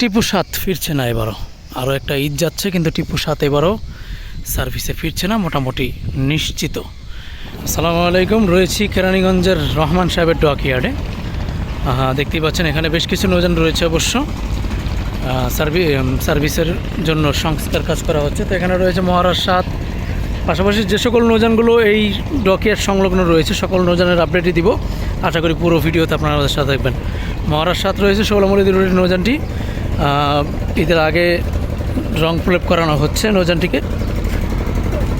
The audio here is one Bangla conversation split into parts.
টিপু সাত ফিরছে না এবারও। আরও একটা ঈদ যাচ্ছে, কিন্তু টিপু সাত এবারও সার্ভিসে ফিরছে না, মোটামুটি নিশ্চিত। আসসালামু আলাইকুম, রয়েছি কেরানীগঞ্জের রহমান সাহেবের ডকইয়ার্ডে। দেখতেই পাচ্ছেন, এখানে বেশ কিছু নৌযান রয়েছে অবশ্য। সার্ভি সার্ভিসের জন্য সংস্কার কাজ করা হচ্ছে। তো এখানে রয়েছে মহারাজ সাত। পাশাপাশি যে সকল নৌযানগুলো এই ডকিয়ার সংলগ্ন রয়েছে, সকল নৌযানের আপডেটই দিব। আশা করি পুরো ভিডিওতে আপনারা আমাদের সাথে দেখবেন মহারাজ সাত রয়েছে ষোলমরিদি রোডের নৌযানটি। ঈদের আগে রং প্রলেপ করানো হচ্ছে নৌযানটিকে।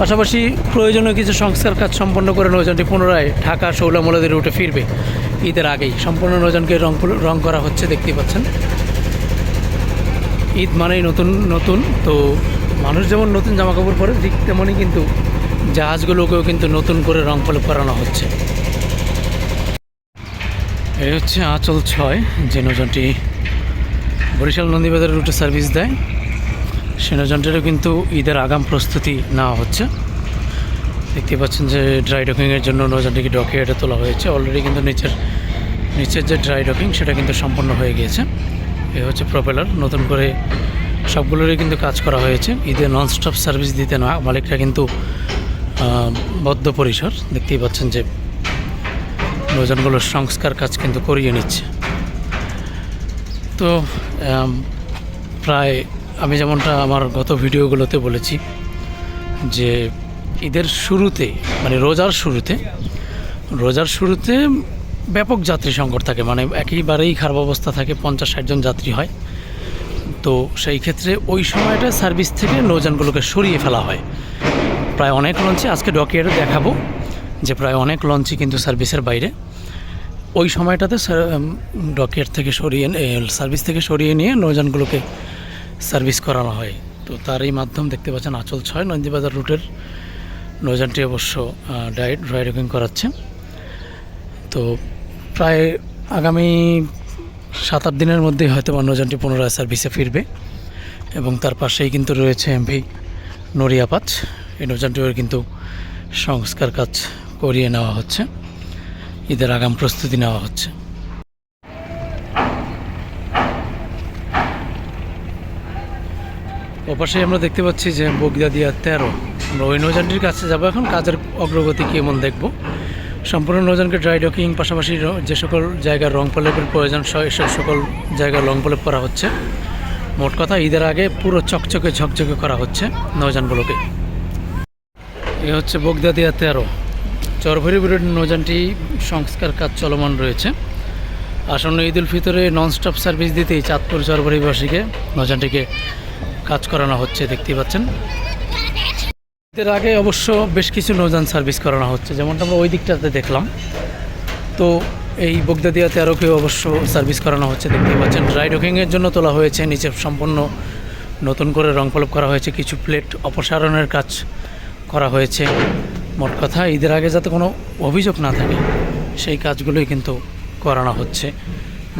পাশাপাশি প্রয়োজনীয় কিছু সংস্কার কাজ সম্পন্ন করে নৌযানটি পুনরায় ঢাকা শৌলামলাদের রুটে ফিরবে। ঈদের আগেই সম্পূর্ণ নৌযানকে রং রং করা হচ্ছে, দেখতেই পাচ্ছেন। ঈদ মানেই নতুন নতুন, তো মানুষ যেমন নতুন জামা কাপড় পরে, ঠিক তেমনই কিন্তু জাহাজগুলোকেও কিন্তু নতুন করে রং প্রলেপ করানো হচ্ছে। এই হচ্ছে আঁচল ছয়, যে নৌযানটি বরিশাল নন্দীবাজার রুটে সার্ভিস দেয়। সে নৌযানটিরও কিন্তু ঈদের আগাম প্রস্তুতি নেওয়া হচ্ছে। দেখতে পাচ্ছেন যে ড্রাই ডকিংয়ের জন্য নৌযানটিকে ডকিয়ার্ডে তোলা হয়েছে। অলরেডি কিন্তু নিচের নিচের যে ড্রাই ডকিং সেটা কিন্তু সম্পন্ন হয়ে গিয়েছে। এ হচ্ছে প্রপেলার নতুন করে সবগুলোরই কিন্তু কাজ করা হয়েছে। ঈদে ননস্টপ সার্ভিস দিতে না, মালিকরা কিন্তু বদ্ধ পরিসর। দেখতেই পাচ্ছেন যে নৌযানগুলোর সংস্কার কাজ কিন্তু করিয়ে নিচ্ছে। তো প্রায় আমি যেমনটা আমার গত ভিডিওগুলোতে বলেছি, যে ঈদের শুরুতে মানে রোজার শুরুতে রোজার শুরুতে ব্যাপক যাত্রী সংকট থাকে মানে একেবারেই খারাপ অবস্থা থাকে, পঞ্চাশ ষাটজন যাত্রী হয়। তো সেই ক্ষেত্রে ওই সময়টা সার্ভিস থেকে নৌযানগুলোকে সরিয়ে ফেলা হয়। প্রায় অনেক লঞ্চে আজকে ডকিয়ারে দেখাবো, যে প্রায় অনেক লঞ্চই কিন্তু সার্ভিসের বাইরে। ওই সময়টাতে ডকিয়ার থেকে সরিয়ে সার্ভিস থেকে সরিয়ে নিয়ে নৌযানগুলোকে সার্ভিস করানো হয়। তো তার এই মাধ্যম দেখতে পাচ্ছেন আঁচল ছয়, নন্দীবাজার রুটের নৌযানটি অবশ্য ডাইট ড্রাই ডকিং করাচ্ছে। তো প্রায় আগামী সাত, আট দিনের মধ্যেই হয়তো নৌযানটি পুনরায় সার্ভিসে ফিরবে এবং তার পাশেই কিন্তু রয়েছে এমভি নড়িয়াপাচ এই নৌযানটিও কিন্তু সংস্কার কাজ করিয়ে নেওয়া হচ্ছে। ঈদের আগাম প্রস্তুতি নেওয়া হচ্ছে। ওপাশে আমরা দেখতে পাচ্ছি যে বগদা দিয়া তেরো। আমরা ওই নৌযানটির কাছে যাব এখন, কাজের অগ্রগতি কেমন দেখব? সম্পূর্ণ নৌযানকে ড্রাই ডকিং পাশাপাশি যে সকল জায়গার রং প্রলেপের প্রয়োজন, স- সকল জায়গায় রং প্রলেপ করা হচ্ছে। মোট কথা, ঈদের আগে পুরো চকচকে ঝকঝকে করা হচ্ছে নৌযানগুলোকে। এ হচ্ছে বগদা দিয়া তেরো। চরভরি বিরোধ নৌযানটি সংস্কার কাজ চলমান রয়েছে। আসন্ন ঈদ উল ফিতরে ননস্টপ সার্ভিস দিতেই চাঁদপুর চরভরিবাসীকে নৌযানটিকে কাজ করানো হচ্ছে, দেখতেই পাচ্ছেন। ঈদের আগে অবশ্য বেশ কিছু নৌযান সার্ভিস করানো হচ্ছে, যেমনটা আমরা ওই দিকটাতে দেখলাম। তো এই বগদাদিয়া তেরোকেও অবশ্য সার্ভিস করানো হচ্ছে, দেখতেই পাচ্ছেন। ড্রাই ডকিংয়ের জন্য তোলা হয়েছে, নিচে সম্পূর্ণ নতুন করে রং করা হয়েছে, কিছু প্লেট অপসারণের কাজ করা হয়েছে। মোট কথা, ঈদের আগে যাতে কোনো অভিযোগ না থাকে, সেই কাজগুলোই কিন্তু করানো হচ্ছে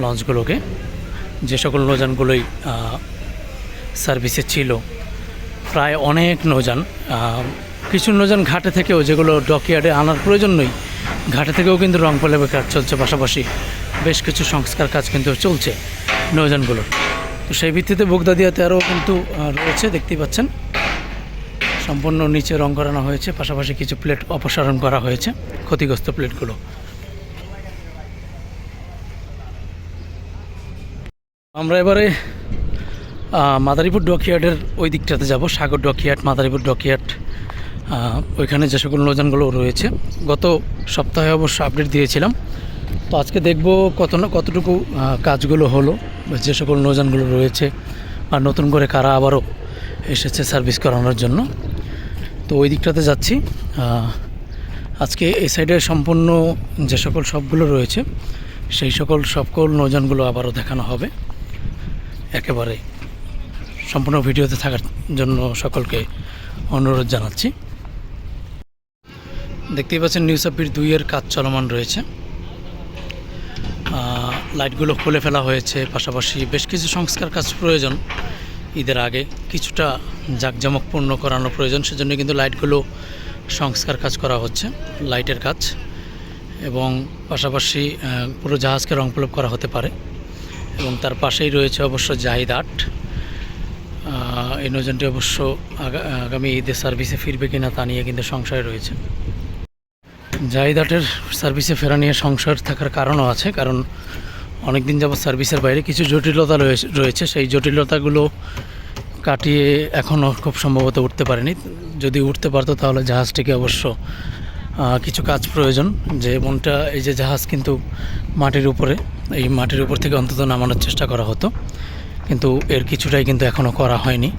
লঞ্চগুলোকে। যে সকল নৌযানগুলোই সার্ভিসে ছিল, প্রায় অনেক নৌযান কিছু নৌযান ঘাটে থেকেও যেগুলো ডকইয়ার্ডে আনার প্রয়োজন নেই, ঘাটে থেকেও কিন্তু রং পেলেবে কাজ চলছে, পাশাপাশি বেশ কিছু সংস্কার কাজ কিন্তু চলছে নৌযানগুলোর। তো সেই ভিত্তিতে বগদাদিয়া আরও কিন্তু রয়েছে, দেখতেই পাচ্ছেন। সম্পূর্ণ নিচে রং করানো হয়েছে, পাশাপাশি কিছু প্লেট অপসারণ করা হয়েছে, ক্ষতিগ্রস্ত প্লেটগুলো। আমরা এবারে মাদারীপুর ডকইয়ার্ডের ওই দিকটাতে যাব, সাগর ডকইয়ার্ড, মাদারীপুর ডকইয়ার্ড ওইখানে যে সকল নৌযানগুলো রয়েছে। গত সপ্তাহে অবশ্য আপডেট দিয়েছিলাম। তো আজকে দেখব কত না, কতটুকু কাজগুলো হলো, যে সকল নৌযানগুলো রয়েছে, আর নতুন করে কারা আবারও এসেছে সার্ভিস করানোর জন্য। তো ওই দিকটাতে যাচ্ছি। আজকে এই সাইডে সম্পূর্ণ যে সকল সবগুলো রয়েছে, সেই সকল সকল নৌযানগুলো আবারও দেখানো হবে। একেবারে সম্পূর্ণ ভিডিওতে থাকার জন্য সকলকে অনুরোধ জানাচ্ছি। দেখতেই পাচ্ছেন নিউজ আপির দুইয়ের কাজ চলমান রয়েছে। লাইটগুলো খুলে ফেলা হয়েছে, পাশাপাশি বেশ কিছু সংস্কার কাজ প্রয়োজন। ঈদের আগে কিছুটা জাঁকজমকপূর্ণ করানো প্রয়োজন, সেজন্য কিন্তু লাইটগুলো সংস্কার কাজ করা হচ্ছে, লাইটের কাজ, এবং পাশাপাশি পুরো জাহাজকে রং প্রলেপ করা হতে পারে, এবং তার পাশেই রয়েছে অবশ্য জাহিদ আট। এই নৌযানটি অবশ্য আগা- আগামী ঈদে সার্ভিসে ফিরবে কিনা তা নিয়ে কিন্তু সংশয় রয়েছে। জাহিদ আটের সার্ভিসে ফেরা নিয়ে সংশয় থাকার কারণও আছে, কারণ অনেক দিন সার্ভিসের বাইরে কিছু জটিলতা রয়েছে- রয়েছে। সেই জটিলতাগুলো কাটিয়ে এখনও খুব সম্ভবত উঠতে পারেনি। যদি উঠতে পারতো তাহলে জাহাজটিকে অবশ্য কিছু কাজ প্রয়োজন যে এমনটা, এই যে জাহাজ কিন্তু মাটির উপরে, এই মাটির উপর থেকে অন্তত নামানোর চেষ্টা করা হতো। কিন্তু এর কিছুটাই কিন্তু এখনও করা হয়নি।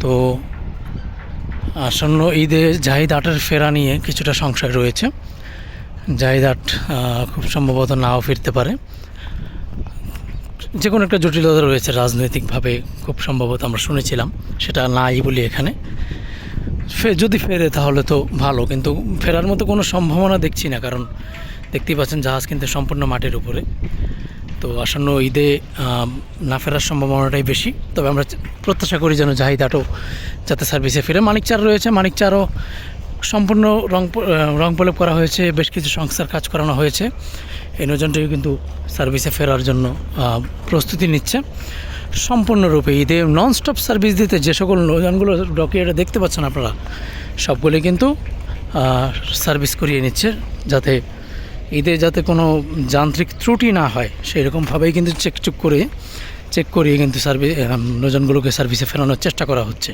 তো আসন্ন ঈদে জাহিদ আটের ফেরা নিয়ে কিছুটা সংশয় রয়েছে। জাহিদ আট খুব সম্ভবত নাও ফিরতে পারে। যে কোনো একটা জটিলতা রয়েছে রাজনৈতিকভাবে, খুব সম্ভবত আমরা শুনেছিলাম, সেটা নাই বলি এখানে। যদি ফেরে তাহলে তো ভালো, কিন্তু ফেরার মতো কোনো সম্ভাবনা দেখছি না, কারণ দেখতেই পাচ্ছেন জাহাজ কিন্তু সম্পূর্ণ মাটির উপরে। তো আসন্ন ঈদে না ফেরার সম্ভাবনাটাই বেশি, তবে আমরা প্রত্যাশা করি যেন জাহিদাটও যাতে সার্ভিসে ফিরে। মানিকচার রয়েছে মানিকচারও সম্পূর্ণ রং রং প্রলেপ করা হয়েছে, বেশ কিছু সংস্থার কাজ করানো হয়েছে। এই নৌযানটিও কিন্তু সার্ভিসে ফেরার জন্য প্রস্তুতি নিচ্ছে। সম্পূর্ণরূপে ঈদে নন স্টপ সার্ভিস দিতে যে সকল নৌযানগুলো ডকিয়াটা দেখতে পাচ্ছেন আপনারা, সবগুলি কিন্তু সার্ভিস করিয়ে নিচ্ছে যাতে ঈদে যাতে কোনো যান্ত্রিক ত্রুটি না হয়। সেই রকমভাবেই কিন্তু চেক চুক করে চেক করিয়ে কিন্তু সার্ভিস নৌযানগুলোকে সার্ভিসে ফেরানোর চেষ্টা করা হচ্ছে।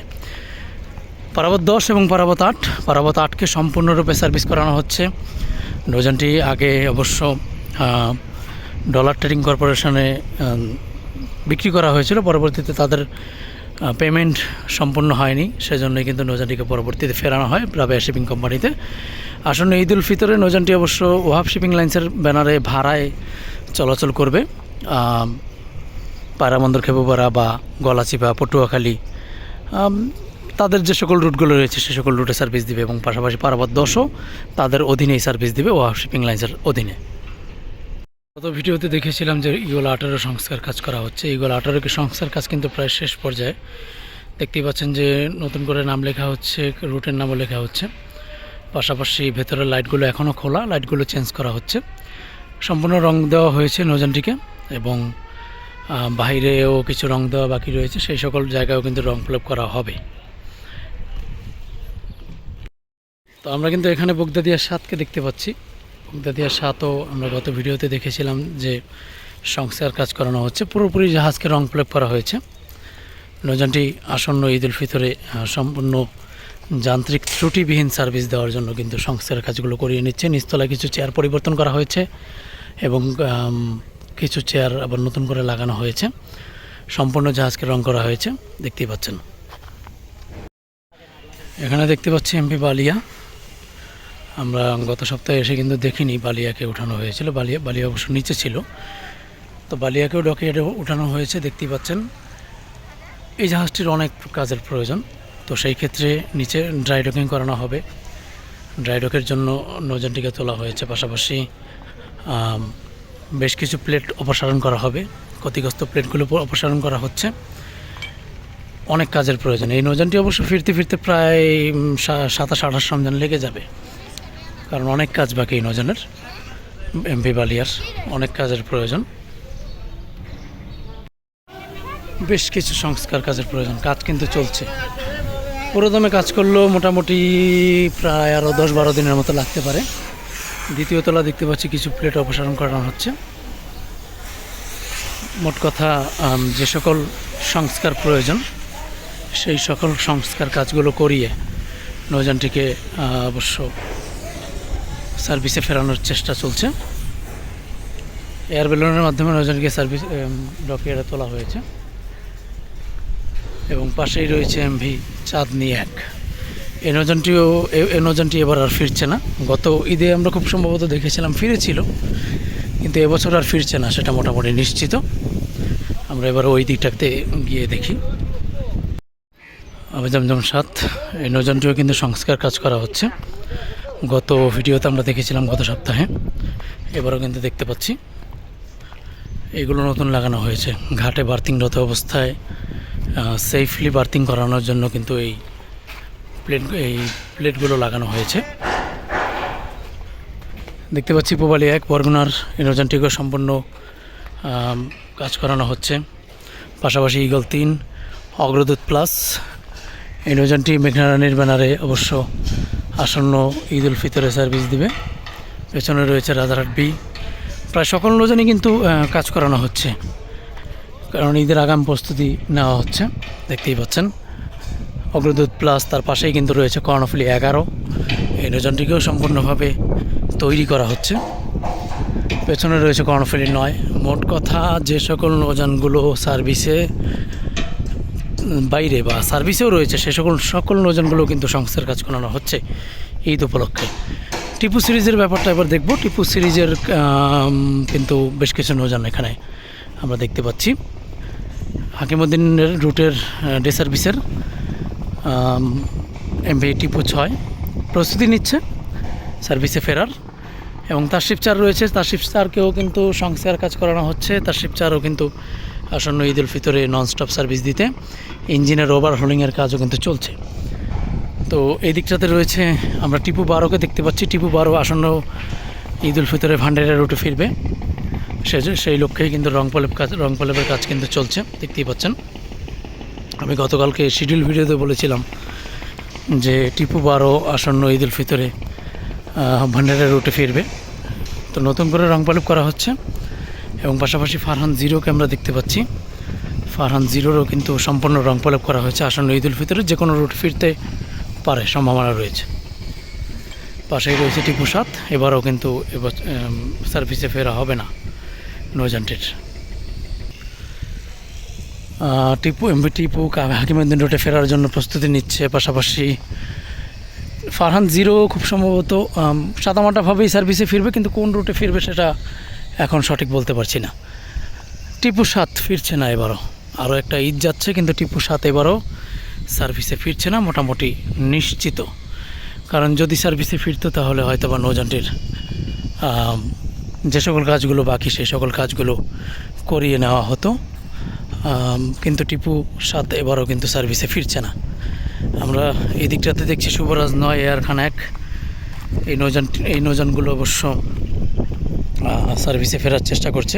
পারাবত দশ এবং পারাবত আট, পারাবত আটকে সম্পূর্ণরূপে সার্ভিস করানো হচ্ছে। নৌযানটি আগে অবশ্য ডলার ট্রেডিং কর্পোরেশনে বিক্রি করা হয়েছিল। পরবর্তীতে তাদের পেমেন্ট সম্পূর্ণ হয়নি। সেজন্যই কিন্তু নৌযানটিকে পরবর্তীতে ফেরানো হয় রাবেয়া শিপিং কোম্পানিতে। আসন্ন ঈদ উল ফিতরে নৌযানটি অবশ্য ওয়াহাব শিপিং লাইন্সের ব্যানারে ভাড়ায় চলাচল করবে। পায়রাবন্দর খেপুপাড়া বা গলাচিপা, পটুয়াখালী তাদের যে সকল রুটগুলো রয়েছে সে সকল রুটে সার্ভিস দিবে এবং পাশাপাশি পারাবত দশও তাদের অধীনেই সার্ভিস দিবে ওয়াহাব শিপিং লাইন্সের অধীনে। গত ভিডিওতে দেখেছিলাম যে ইগোল আঠারো সংস্কার কাজ করা হচ্ছে। ইগোল আঠারোকে সংস্কার কাজ কিন্তু প্রায় শেষ পর্যায়ে। দেখতেই পাচ্ছেন যে নতুন করে নাম লেখা হচ্ছে, রুটের নামও লেখা হচ্ছে। পাশাপাশি ভেতরের লাইটগুলো এখনও খোলা, লাইটগুলো চেঞ্জ করা হচ্ছে। সম্পূর্ণ রং দেওয়া হয়েছে নৌযানটিকে এবং বাইরেও কিছু রং দেওয়া বাকি রয়েছে। সেই সকল জায়গায়ও কিন্তু রং প্রয়োগ করা হবে। তো আমরা কিন্তু এখানে বগদাদিয়ার সাতকে দেখতে পাচ্ছি। বগদাদিয়ার সাতও আমরা গত ভিডিওতে দেখেছিলাম যে সংস্কার কাজ করানো হচ্ছে। পুরোপুরি জাহাজকে রং প্রয়োগ করা হয়েছে। নৌযানটি আসন্ন ঈদ উল ফিতরে সম্পূর্ণ যান্ত্রিক ত্রুটিবিহীন সার্ভিস দেওয়ার জন্য কিন্তু সংস্কারের কাজগুলো করিয়ে নিচ্ছে। নিচতলায় কিছু চেয়ার পরিবর্তন করা হয়েছে এবং কিছু চেয়ার আবার নতুন করে লাগানো হয়েছে। সম্পূর্ণ জাহাজকে রং করা হয়েছে। দেখতেই পাচ্ছেন। এখানে দেখতে পাচ্ছি এমপি বালিয়া। আমরা গত সপ্তাহে এসে কিন্তু দেখিনি বালিয়াকে উঠানো হয়েছিল। বালিয়া বালিয়া অবশ্য নিচে ছিল। তো বালিয়াকেও ডকিয়াটে উঠানো হয়েছে, দেখতেই পাচ্ছেন। এই জাহাজটির অনেক কাজের প্রয়োজন। তো সেই ক্ষেত্রে নিচে ড্রাই ডকিং করানো হবে। ড্রাই ডকের জন্য নৌযানটিকে তোলা হয়েছে। পাশাপাশি বেশ কিছু প্লেট অপসারণ করা হবে। ক্ষতিগ্রস্ত প্লেটগুলো অপসারণ করা হচ্ছে। অনেক কাজের প্রয়োজন। এই নৌযানটি অবশ্য ফিরতে ফিরতে প্রায় সাতাশ আঠাশ রমজান লেগে যাবে। কারণ অনেক কাজ বাকি এই নৌযানের এমপি বালিয়ার অনেক কাজের প্রয়োজন। বেশ কিছু সংস্কার কাজের প্রয়োজন, কাজ কিন্তু চলছে। পুরোদমে কাজ করলেও মোটামুটি প্রায় আরও দশ বারো দিনের মতো লাগতে পারে। দ্বিতীয় তলা দেখতে পাচ্ছি কিছু প্লেট অপসারণ করানো হচ্ছে। মোট কথা যে সকল সংস্কার প্রয়োজন, সেই সকল সংস্কার কাজগুলো করিয়ে নৌযানটিকে অবশ্য সার্ভিসে ফেরানোর চেষ্টা চলছে। এয়ার বেলুনের মাধ্যমে নৌযানকে সার্ভিস ডকিয়ারে তোলা হয়েছে। এবং পাশেই রয়েছে এমভি চাঁদনি এক। এই নজনটিও এ- এই নৌযানটি এবার আর ফিরছে না। গত ঈদে আমরা খুব সম্ভবত দেখেছিলাম, ফিরেছিল। কিন্তু এবছর আর ফিরছে না, সেটা মোটামুটি নিশ্চিত। আমরা এবার ওই দিকটাতে গিয়ে দেখি। আবেদমজম সাত এই নজনটিও কিন্তু সংস্কার কাজ করা হচ্ছে। গত ভিডিওতে আমরা দেখেছিলাম গত সপ্তাহে। এবারও কিন্তু দেখতে পাচ্ছি। এগুলো নতুন লাগানো হয়েছে। ঘাটে বার্থিংরত অবস্থায় সেফলি বার্থিং করানোর জন্য কিন্তু এই প্লেট, এই প্লেটগুলো লাগানো হয়েছে। দেখতে পাচ্ছি পোবালি এক, বরগুনার ইনোজেন্টিকও সম্পূর্ণ কাজ করানো হচ্ছে। পাশাপাশি ইগল তিন, অগ্রদূত প্লাস এই নৌযানটি ব্যানারে অবশ্য আসন্ন ঈদ উল ফিতরে সার্ভিস দিবে। পেছনে রয়েছে রাজারহাট বি প্রায় সকল নৌযানই কিন্তু কাজ করানো হচ্ছে। কারণ ঈদের আগাম প্রস্তুতি নেওয়া হচ্ছে, দেখতেই পাচ্ছেন। অগ্রদূত প্লাস তার পাশেই কিন্তু রয়েছে কর্ণফুলি এগারো। এই লোজনটিকেও সম্পূর্ণভাবে তৈরি করা হচ্ছে। পেছনে রয়েছে কর্ণফুলি নয়। মোট কথা, যে সকল লোজনগুলো সার্ভিসে বাইরে বা সার্ভিসেও রয়েছে সে সকল সকল নৌযানগুলো কিন্তু সংস্থার কাজ করানো হচ্ছে ঈদ উপলক্ষে। টিপু সিরিজের ব্যাপারটা এবার দেখব। টিপু সিরিজের কিন্তু বেশ কিছু নৌযান এখানে আমরা দেখতে পাচ্ছি। হাকিমুদ্দিনের রুটের ডে সার্ভিসের এমভি টিপু ছয়। প্রস্তুতি নিচ্ছে সার্ভিসে ফেরার। এবং তার শিপচার রয়েছে। তার শিপচারকেও কিন্তু সংস্কার কাজ করানো হচ্ছে। তার শিপচারও কিন্তু আসন্ন ঈদ উল ফিতরে ননস্টপ সার্ভিস দিতে ইঞ্জিনের ওভার হোলিংয়ের কাজও কিন্তু চলছে। তো এই দিকটাতে রয়েছে, আমরা টিপু বারোকে দেখতে পাচ্ছি। টিপু বারো আসন্ন ঈদ উল ফিতরে ভান্ডারের রুটে ফিরবে। সে সেই লক্ষ্যেই কিন্তু রং পলেপ কাজ রং পলেপের কাজ কিন্তু চলছে, দেখতেই পাচ্ছেন। আমি গতকালকে শিডিউল ভিডিওতে বলেছিলাম যে টিপু বারো আসন্ন ঈদ উল ফিতরে ভান্ডারের রুটে ফিরবে। তো নতুন করে রং পালপ করা হচ্ছে। এবং পাশাপাশি ফারহান জিরোকে আমরা দেখতে পাচ্ছি। ফারহান জিরোরও কিন্তু সম্পূর্ণ রং পালপ করা হয়েছে। আসন্ন ঈদ উল ফিতরে যে কোনো রুট ফিরতে পারে, সম্ভাবনা রয়েছে। পাশেই রয়েছে টিপু সাত। এবারও কিন্তু সার্ভিসে ফেরা হবে না নৌজানটির টিপু এমবি টিপু হাকিমুদ্দিন রোডে ফেরার জন্য প্রস্তুতি নিচ্ছে। পাশাপাশি ফারহান জিরো খুব সম্ভবত সাদামাটাভাবেই সার্ভিসে ফিরবে, কিন্তু কোন রুটে ফিরবে সেটা এখন সঠিক বলতে পারছি না। টিপু সাত ফিরছে না এবারও। আরও একটা ঈদ যাচ্ছে, কিন্তু টিপু সাত এবারও সার্ভিসে ফিরছে না, মোটামুটি নিশ্চিত। কারণ যদি সার্ভিসে ফিরত, তাহলে হয়তো বা নৌজানটির যে সকল কাজগুলো বাকি সেই সকল কাজগুলো করিয়ে নেওয়া হতো। কিন্তু টিপু সাত এবারও কিন্তু সার্ভিসে ফিরছে না। আমরা এই দিকটাতে দেখছি শুভরাজ নয় এয়ার খান এক এই নৌযান, এই নৌযানগুলো অবশ্য সার্ভিসে ফেরার চেষ্টা করছে।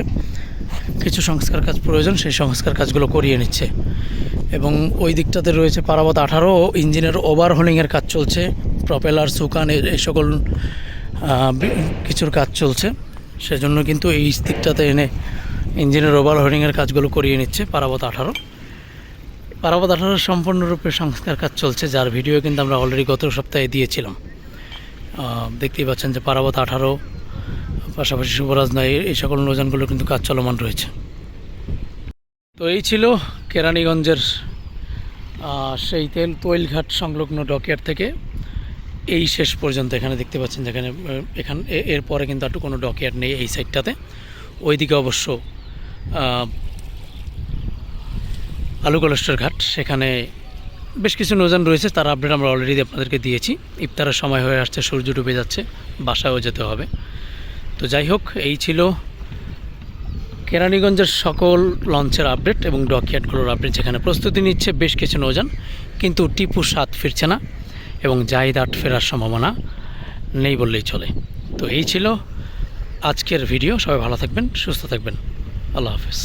কিছু সংস্কার কাজ প্রয়োজন, সেই সংস্কার কাজগুলো করিয়ে নিচ্ছে। এবং ওই দিকটাতে রয়েছে পারাবত আঠারো, ইঞ্জিনের ওভার ওভারহোলিংয়ের কাজ চলছে প্রপেলার সুকান এই সকল কিছুর কাজ চলছে। সেজন্য কিন্তু এই দিকটাতে এনে ইঞ্জিনের ওভার ওভারহোলিংয়ের কাজগুলো করিয়ে নিচ্ছে পারাবত আঠারো। পারাবত আঠারোর সম্পূর্ণরূপে সংস্কার কাজ চলছে, যার ভিডিও কিন্তু আমরা অলরেডি গত সপ্তাহে দিয়েছিলাম। দেখতেই পাচ্ছেন যে পারাবত আঠারো পাশাপাশি শুভরাজ নয় এই সকল নৌযানগুলো কিন্তু কাজ চলমান রয়েছে। তো এই ছিল কেরানীগঞ্জের সেই তেল তৈলঘাট সংলগ্ন ডকইয়ার্ড থেকে। এই শেষ পর্যন্ত এখানে দেখতে পাচ্ছেন যেখানে এখান এরপরে কিন্তু আর কোনো ডকইয়ার্ড নেই এই সাইডটাতে ওইদিকে অবশ্য আলু কলেস্টার ঘাট, সেখানে বেশ কিছু নৌযান রয়েছে, তার আপডেট আমরা অলরেডি আপনাদেরকে দিয়েছি। ইফতারের সময় হয়ে আসছে, সূর্য ডুবে যাচ্ছে, বাসায়ও যেতে হবে। তো যাই হোক এই ছিল কেরানীগঞ্জের সকল লঞ্চের আপডেট এবং ডকইয়ার্ডগুলোর আপডেট যেখানে প্রস্তুতি নিচ্ছে বেশ কিছু নৌযান, কিন্তু টিপু সাত ফিরছে না এবং জাহিদ আট ফেরার সম্ভাবনা নেই বললেই চলে। তো এই ছিল আজকের ভিডিও, সবাই ভালো থাকবেন, সুস্থ থাকবেন। আল্লাহ হাফেজ।